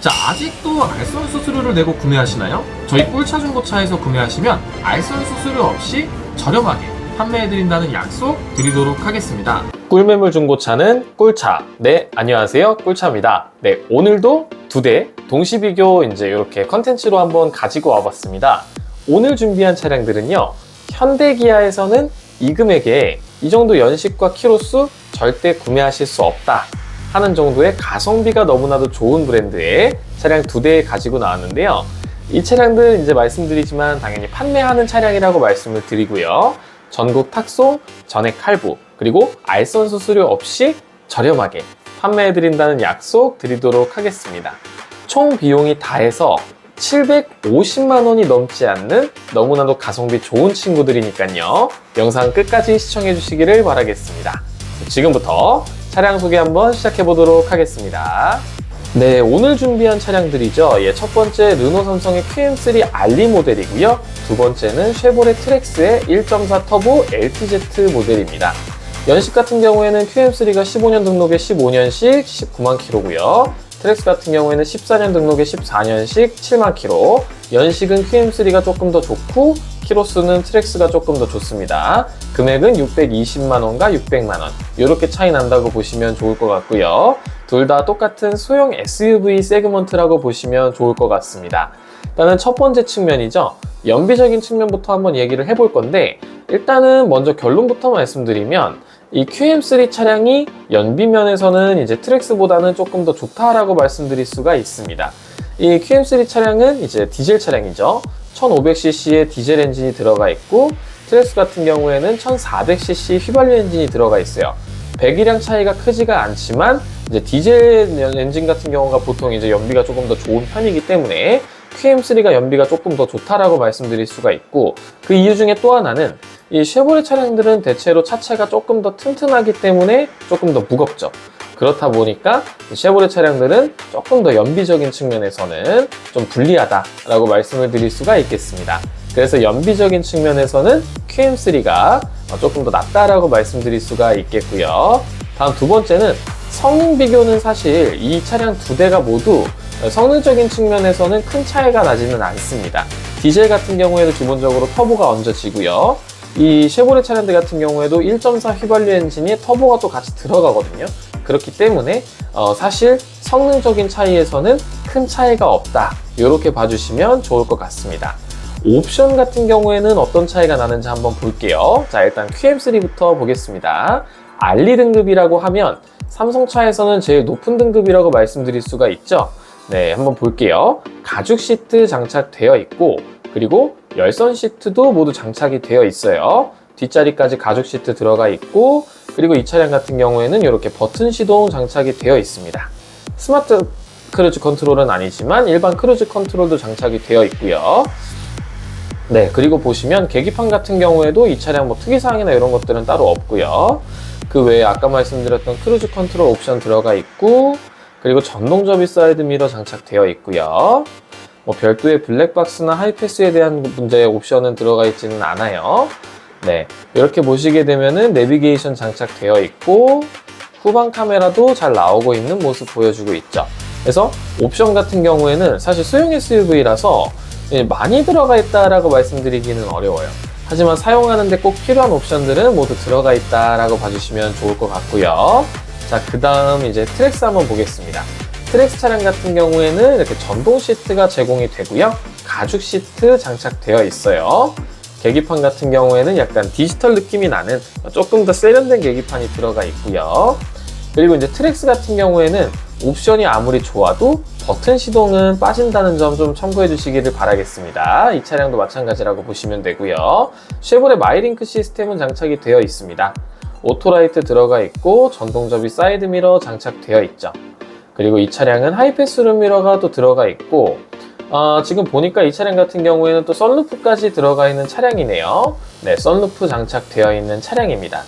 자, 아직도 알선 수수료를 내고 구매하시나요? 저희 꿀차 중고차에서 구매하시면 알선 수수료 없이 저렴하게 판매해드린다는 약속 드리도록 하겠습니다. 꿀매물 중고차는 꿀차. 네, 안녕하세요. 꿀차입니다. 네, 오늘도 두 대 동시 비교 이제 이렇게 컨텐츠로 한번 가지고 와봤습니다. 오늘 준비한 차량들은요, 현대기아에서는 이 금액에 이 정도 연식과 키로수 절대 구매하실 수 없다. 하는 정도의 가성비가 너무나도 좋은 브랜드의 차량 두 대 가지고 나왔는데요. 이 차량들 이제 말씀드리지만 당연히 판매하는 차량이라고 말씀을 드리고요. 전국 탁송, 전액 할부, 그리고 알선 수수료 없이 저렴하게 판매해드린다는 약속 드리도록 하겠습니다. 총 비용이 다 해서 750만 원이 넘지 않는 너무나도 가성비 좋은 친구들이니까요. 영상 끝까지 시청해 주시기를 바라겠습니다. 지금부터 차량 소개 한번 시작해 보도록 하겠습니다. 네, 오늘 준비한 차량들이죠. 예, 첫 번째 르노 삼성의 QM3 알리 모델이고요. 두 번째는 쉐보레 트렉스의 1.4 터보 LTZ 모델입니다. 연식 같은 경우에는 QM3가 15년 등록에 15년씩 19만 킬로고요. 트렉스 같은 경우에는 14년 등록에 14년씩 7만 킬로. 연식은 QM3가 조금 더 좋고 키로수는 트렉스가 조금 더 좋습니다. 금액은 620만 원과 600만 원. 이렇게 차이 난다고 보시면 좋을 것 같고요. 둘 다 똑같은 소형 SUV 세그먼트라고 보시면 좋을 것 같습니다. 일단은 첫 번째 측면이죠. 연비적인 측면부터 한번 얘기를 해볼 건데 일단은 먼저 결론부터 말씀드리면 이 QM3 차량이 연비면에서는 이제 트렉스보다는 조금 더 좋다라고 말씀드릴 수가 있습니다. 이 QM3 차량은 이제 디젤 차량이죠. 1500cc의 디젤 엔진이 들어가 있고 트렉스 같은 경우에는 1400cc 휘발유 엔진이 들어가 있어요. 배기량 차이가 크지가 않지만 이제 디젤 엔진 같은 경우가 보통 이제 연비가 조금 더 좋은 편이기 때문에 QM3가 연비가 조금 더 좋다라고 말씀드릴 수가 있고 그 이유 중에 또 하나는 이 쉐보레 차량들은 대체로 차체가 조금 더 튼튼하기 때문에 조금 더 무겁죠. 그렇다 보니까 이 쉐보레 차량들은 조금 더 연비적인 측면에서는 좀 불리하다라고 말씀을 드릴 수가 있겠습니다. 그래서 연비적인 측면에서는 QM3가 조금 더 낫다라고 말씀드릴 수가 있겠고요. 다음 두 번째는 성능 비교는 사실 이 차량 두 대가 모두 성능적인 측면에서는 큰 차이가 나지는 않습니다. 디젤 같은 경우에도 기본적으로 터보가 얹어지고요. 이 쉐보레 차량들 같은 경우에도 1.4 휘발유 엔진이 터보가 또 같이 들어가거든요. 그렇기 때문에 어, 사실 성능적인 차이에서는 큰 차이가 없다. 이렇게 봐주시면 좋을 것 같습니다. 옵션 같은 경우에는 어떤 차이가 나는지 한번 볼게요. 자, 일단 QM3부터 보겠습니다. 알리 등급이라고 하면 삼성차에서는 제일 높은 등급이라고 말씀드릴 수가 있죠. 네, 한번 볼게요. 가죽 시트 장착되어 있고, 그리고 열선 시트도 모두 장착이 되어 있어요. 뒷자리까지 가죽 시트 들어가 있고, 그리고 이 차량 같은 경우에는 이렇게 버튼 시동 장착이 되어 있습니다. 스마트 크루즈 컨트롤은 아니지만 일반 크루즈 컨트롤도 장착이 되어 있고요. 네, 그리고 보시면 계기판 같은 경우에도 이 차량 뭐 특이사항이나 이런 것들은 따로 없고요. 그 외에 아까 말씀드렸던 크루즈 컨트롤 옵션 들어가 있고, 그리고 전동 접이 사이드 미러 장착되어 있고요. 뭐 별도의 블랙박스나 하이패스에 대한 문제의 옵션은 들어가 있지는 않아요. 네, 이렇게 보시게 되면은 내비게이션 장착되어 있고 후방 카메라도 잘 나오고 있는 모습 보여주고 있죠. 그래서 옵션 같은 경우에는 사실 소형 SUV라서 많이 들어가 있다라고 말씀드리기는 어려워요. 하지만 사용하는데 꼭 필요한 옵션들은 모두 들어가 있다라고 봐주시면 좋을 것 같고요. 자, 그 다음 이제 트랙스 한번 보겠습니다. 트랙스 차량 같은 경우에는 이렇게 전동 시트가 제공이 되고요. 가죽 시트 장착되어 있어요. 계기판 같은 경우에는 약간 디지털 느낌이 나는 조금 더 세련된 계기판이 들어가 있고요. 그리고 이제 트랙스 같은 경우에는 옵션이 아무리 좋아도 버튼 시동은 빠진다는 점 좀 참고해 주시기를 바라겠습니다. 이 차량도 마찬가지라고 보시면 되고요. 쉐보레 마이링크 시스템은 장착이 되어 있습니다. 오토라이트 들어가 있고 전동접이 사이드 미러 장착되어 있죠. 그리고 이 차량은 하이패스 룸 미러가 또 들어가 있고 어, 지금 보니까 이 차량 같은 경우에는 또 썬루프까지 들어가 있는 차량이네요. 네, 썬루프 장착되어 있는 차량입니다.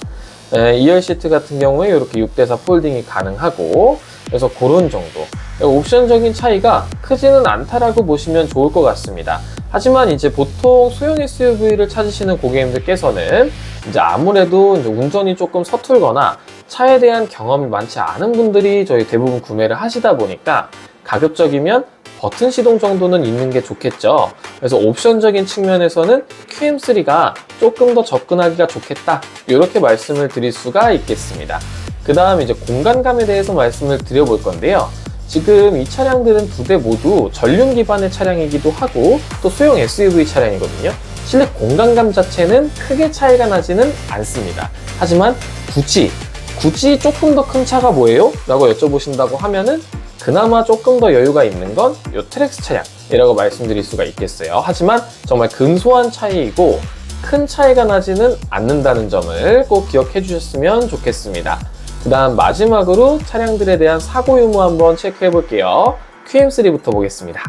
네, 2열 시트 같은 경우에 이렇게 6대4 폴딩이 가능하고 그래서 그런 정도 옵션적인 차이가 크지는 않다라고 보시면 좋을 것 같습니다. 하지만 이제 보통 소형 SUV를 찾으시는 고객님들께서는 이제 아무래도 이제 운전이 조금 서툴거나 차에 대한 경험이 많지 않은 분들이 저희 대부분 구매를 하시다 보니까 가급적이면 버튼 시동 정도는 있는 게 좋겠죠. 그래서 옵션적인 측면에서는 QM3가 조금 더 접근하기가 좋겠다. 이렇게 말씀을 드릴 수가 있겠습니다. 그 다음 이제 공간감에 대해서 말씀을 드려볼 건데요. 지금 이 차량들은 두 대 모두 전륜 기반의 차량이기도 하고 또 소형 SUV 차량이거든요. 실내 공간감 자체는 크게 차이가 나지는 않습니다. 하지만 굳이 굳이 조금 더 큰 차가 뭐예요? 라고 여쭤보신다고 하면은 그나마 조금 더 여유가 있는 건 이 트랙스 차량이라고 말씀드릴 수가 있겠어요. 하지만 정말 근소한 차이이고 큰 차이가 나지는 않는다는 점을 꼭 기억해 주셨으면 좋겠습니다. 그 다음 마지막으로 차량들에 대한 사고 유무 한번 체크해 볼게요. QM3부터 보겠습니다.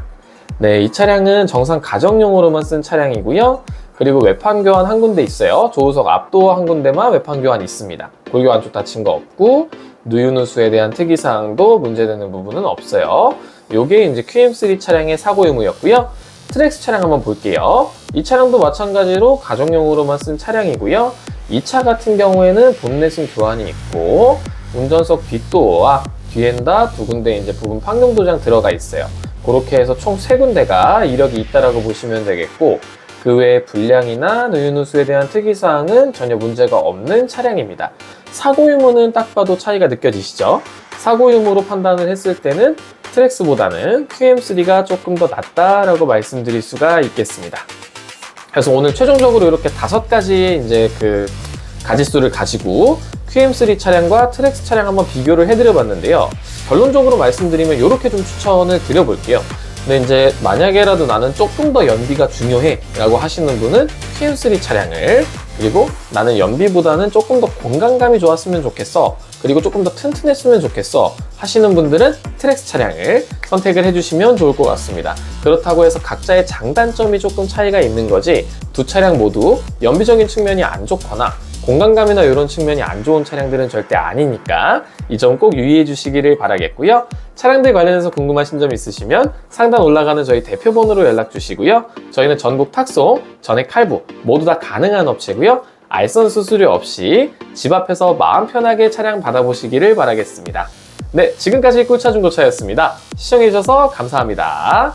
네, 이 차량은 정상 가정용으로만 쓴 차량이고요. 그리고 외판 교환 한 군데 있어요. 조우석 앞도어 한 군데만 외판 교환 있습니다. 골교 안쪽 다친 거 없고 누유누수에 대한 특이사항도 문제되는 부분은 없어요. 요게 이제 QM3 차량의 사고 유무였고요. 트랙스 차량 한번 볼게요. 이 차량도 마찬가지로 가정용으로만 쓴 차량이고요. 이 차 같은 경우에는 본넷은 교환이 있고 운전석 뒷도어와 뒤엔다 두 군데 이제 부분 판경 도장 들어가 있어요. 그렇게 해서 총 세 군데가 이력이 있다라고 보시면 되겠고 그 외에 불량이나 누유누수에 대한 특이사항은 전혀 문제가 없는 차량입니다. 사고 유무는 딱 봐도 차이가 느껴지시죠? 사고 유무로 판단을 했을 때는 트랙스보다는 QM3가 조금 더 낫다라고 말씀드릴 수가 있겠습니다. 그래서 오늘 최종적으로 이렇게 다섯 가지 이제 그 가지수를 가지고 QM3 차량과 트랙스 차량 한번 비교를 해드려 봤는데요. 결론적으로 말씀드리면 이렇게 좀 추천을 드려볼게요. 근데 이제 만약에라도 나는 조금 더 연비가 중요해 라고 하시는 분은 QM3 차량을 그리고 나는 연비보다는 조금 더 공간감이 좋았으면 좋겠어 그리고 조금 더 튼튼했으면 좋겠어 하시는 분들은 트랙스 차량을 선택을 해주시면 좋을 것 같습니다. 그렇다고 해서 각자의 장단점이 조금 차이가 있는 거지 두 차량 모두 연비적인 측면이 안 좋거나 공간감이나 이런 측면이 안 좋은 차량들은 절대 아니니까 이 점 꼭 유의해 주시기를 바라겠고요. 차량들 관련해서 궁금하신 점 있으시면 상단 올라가는 저희 대표 번호로 연락 주시고요. 저희는 전국 탁송, 전액 할부 모두 다 가능한 업체고요. 알선 수수료 없이 집 앞에서 마음 편하게 차량 받아보시기를 바라겠습니다. 네, 지금까지 꿀차 중고차였습니다. 시청해주셔서 감사합니다.